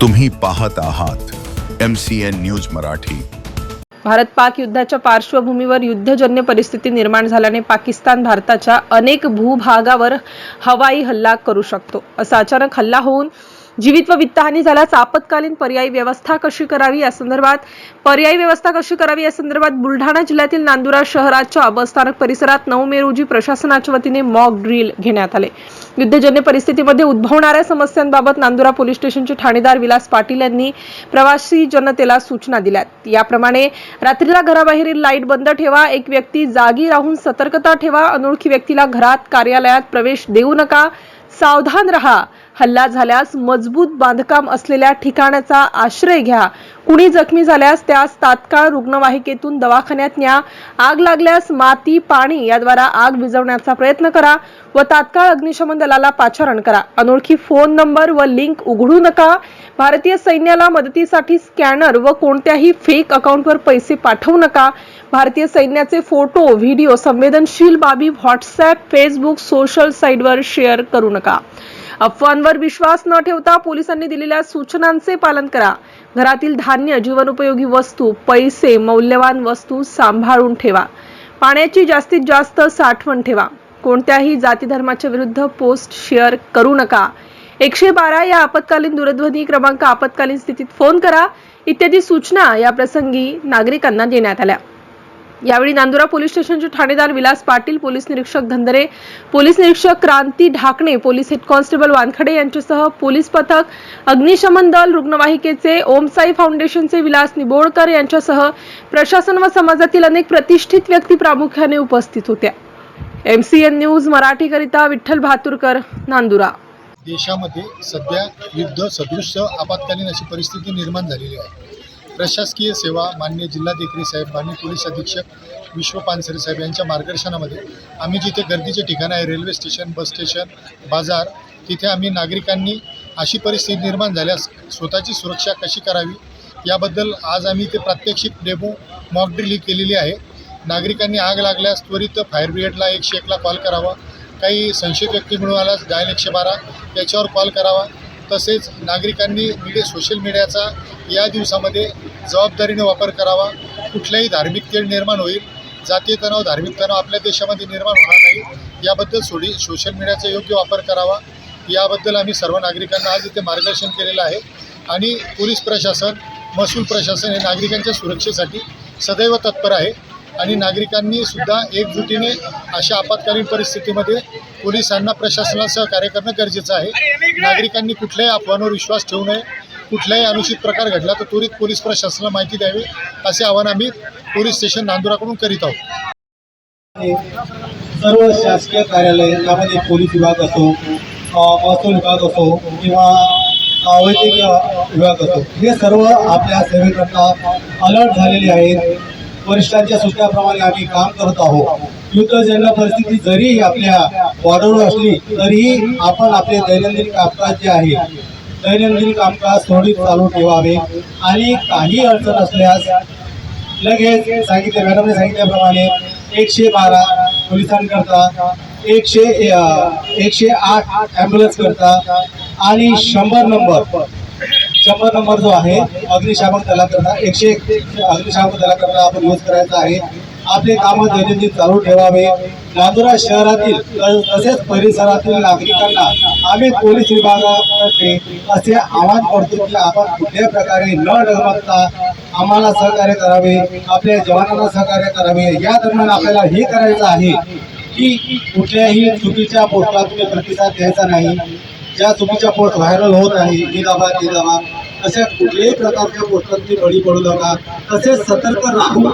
तुम्ही पाहत आहात M C N news Marathi. Bharat Pak युद्धाच्या पार्श्वभूमीवर युद्धजन्य परिस्थिती निर्माण झाल्याने पाकिस्तान भारताच्या अनेक भूभागावर हवाई हल्ला करू शकतो. असा अचानक हल्ला होऊन जीवित व वित्तहानी झाल्यास आपत्कालीन पर्यायी व्यवस्था कशी करावी? या संदर्भात पर्यायी व्यवस्था कशी करावी? या संदर्भात बुलढाणा जिल्ह्यातील नांदुरा शहराच्या बसस्थानक परिसरात नऊ मे रोजी प्रशासनाच्या वतीने मॉक ड्रिल घेण्यात आले. युद्धजन्य परिस्थितीमध्ये उद्भवणाऱ्या समस्यांबाबत नांदुरा पोलीस स्टेशनचे ठाणेदार विलास पाटील यांनी प्रवासी जनतेला सूचना दिल्यात. याप्रमाणे रात्रीला घराबाहेरील लाइट बंद ठेवा एक व्यक्ती जागी राहून सतर्कता ठेवा अनोळखी व्यक्तीला घरात कार्यालयात प्रवेश देऊ नका सावधान रहा हल्ला झाल्यास मजबूत बांधकाम असलेल्या ठिकाणाचा आश्रय घ्या. कुणी जखमी झाल्यास त्यास तात्काळ रुग्णवाहिकेतून दवाखान्यात न्या. आग लागल्यास माती पाणी याद्वारा आग विझवण्याचा प्रयत्न करा व तात्काळ अग्निशमन दलाला पाचारण करा. अनोळखी फोन नंबर व लिंक उघडू नका. भारतीय सैन्याला मदतीसाठी स्कॅनर व कोणत्याही फेक अकाउंटवर पैसे पाठवू नका. भारतीय सैन्याचे फोटो व्हिडिओ संवेदनशील बाबी व्हॉट्सअप फेसबुक सोशल साईटवर शेअर करू नका. अफवांवर विश्वास न ठेवता पोलिसांनी दिलेल्या सूचनांचे पालन करा. घरातील धान्य जीवनोपयोगी वस्तू पैसे मौल्यवान वस्तू सांभाळून ठेवा. पाण्याची जास्तीत जास्त साठवण ठेवा. कोणत्याही जाती धर्माच्या विरुद्ध पोस्ट शेअर करू नका. एकशे बारा या आपत्कालीन दूरध्वनी क्रमांक आपत्कालीन स्थितीत फोन करा. इत्यादी सूचना या प्रसंगी नागरिकांना देण्यात आल्या. यावेळी नांदुरा पोलीस स्टेशनचे ठाणेदार विलास पाटील पोलीस निरीक्षक धंदरे पोलीस निरीक्षक Kranti Dhakane police head constable Wankhade यांच्यासह पोलीस पथक अग्निशमन दल रुग्णवाहिकेचे ओमसाई फाउंडेशनचे विलास निबोळकर यांच्यासह प्रशासन व समाजातील अनेक प्रतिष्ठित व्यक्ती प्रामुख्याने उपस्थित होत्या. एम सी एन न्यूज मराठीकरिता विठ्ठल भातुरकर नांदुरा. देशामध्ये सध्या युद्ध सदृश्य आपत्कालीन अशी परिस्थिती निर्माण झालेली आहे. प्रशासकीय सेवा मान्य जिल्हाधिकारी साहेब मान्य पोलीस अधीक्षक विश्व पानसरे साहेब यांच्या मार्गदर्शनामध्ये आम्ही जिथे गर्दीचे ठिकाण आहे रेल्वे स्टेशन बस स्टेशन बाजार तिथे आम्ही नागरिकांनी अशी परिस्थिती निर्माण झाल्यास स्वतःची सुरक्षा कशी करावी याबद्दल आज आम्ही ते प्रात्यक्षिक डेमो मॉकड्रिल ही केलेली आहे. नागरिकांनी आग लागल्यास त्वरित फायर ब्रिगेडला एकशे एकला कॉल करावा. काही संशयित व्यक्ती मिळून आल्यास डायल एकशे बारा याच्यावर कॉल करावा. तसेच नागरिकांनी मीडिया सोशल मीडियाचा या दिवसामध्ये जबाबदारीने वापर करावा. कुठलाही धार्मिक तेढ निर्माण होईल. जातीय तणाव धार्मिक तणाव आपल्या देशामध्ये निर्माण होणार नाही. याबद्दल सोडी सोशल मीडियाचा योग्य वापर करावा. याबद्दल आम्ही सर्व नागरिकांना आज इथे मार्गदर्शन केलेलं आहे. आणि पोलीस प्रशासन महसूल प्रशासन हे नागरिकांच्या सुरक्षेसाठी सदैव तत्पर आहे. आणि नागरिकांनी सुद्धा एकजुटीने अशा आपत्कालीन परिस्थितीमध्ये पोलिसांना प्रशासनाला सहकार्य करणं गरजेचं आहे. नागरिकांनी कुठल्याही अफवांवर विश्वास ठेवू नये. कुठलाही अनुचित प्रकार घडला तर त्वरित पोलीस प्रशासनाला माहिती द्यावी असे आवाहन आम्ही पोलीस स्टेशन नांदुराकडून करीत आहोत. सर्व शासकीय कार्यालय त्यामध्ये पोलीस विभाग असो महसूल विभाग असो किंवा वैद्यकीय विभाग असो हे सर्व आपल्या सेवेकरता अलर्ट झालेले आहेत. वरिष्ठांच्या सूचनाप्रमाणे आम्ही काम करत आहोत. युद्धजन्य परिस्थिती जरी आपल्या बॉर्डरवर असली तरीही आपण आपले दैनंदिन कामकाज जे आहे दैनंदिन कामकाज थोडी चालू ठेवावे आणि काही अडचण असल्यास लगेच सांगितले मॅडमने सांगितल्याप्रमाणे एकशे बारा पोलिसांकरता एकशे एकशे आठ ॲम्ब्युलन्स करता आणि शंभर नंबर शंभर नंबर जो आहे अग्निशामक दलाकरता एकशे एक अग्निशामक दलाकरता आपण यूज करायचा आहे. आपले कामं दैनंदिन चालू ठेवावे. नांदुरा शहरातील त- तसेच परिसरातील नागरिकांना आम्ही पोलीस विभागातर्फे असे आवाहन करतो की आपण कुठल्याही प्रकारे न डगमगता आम्हाला सहकार्य करावे आपल्या जवानांना सहकार्य करावे. या दरम्यान आपल्याला हे करायचं आहे की कुठल्याही चुकीच्या पोस्टला तुम्ही प्रतिसाद द्यायचा नाही. ज्या चुकीच्या पोस्ट व्हायरल होत आहे निदाबा निदाबा अशा कुठल्याही प्रकारच्या पोस्टांची बळी पडू नका. तसेच सतर्क राहून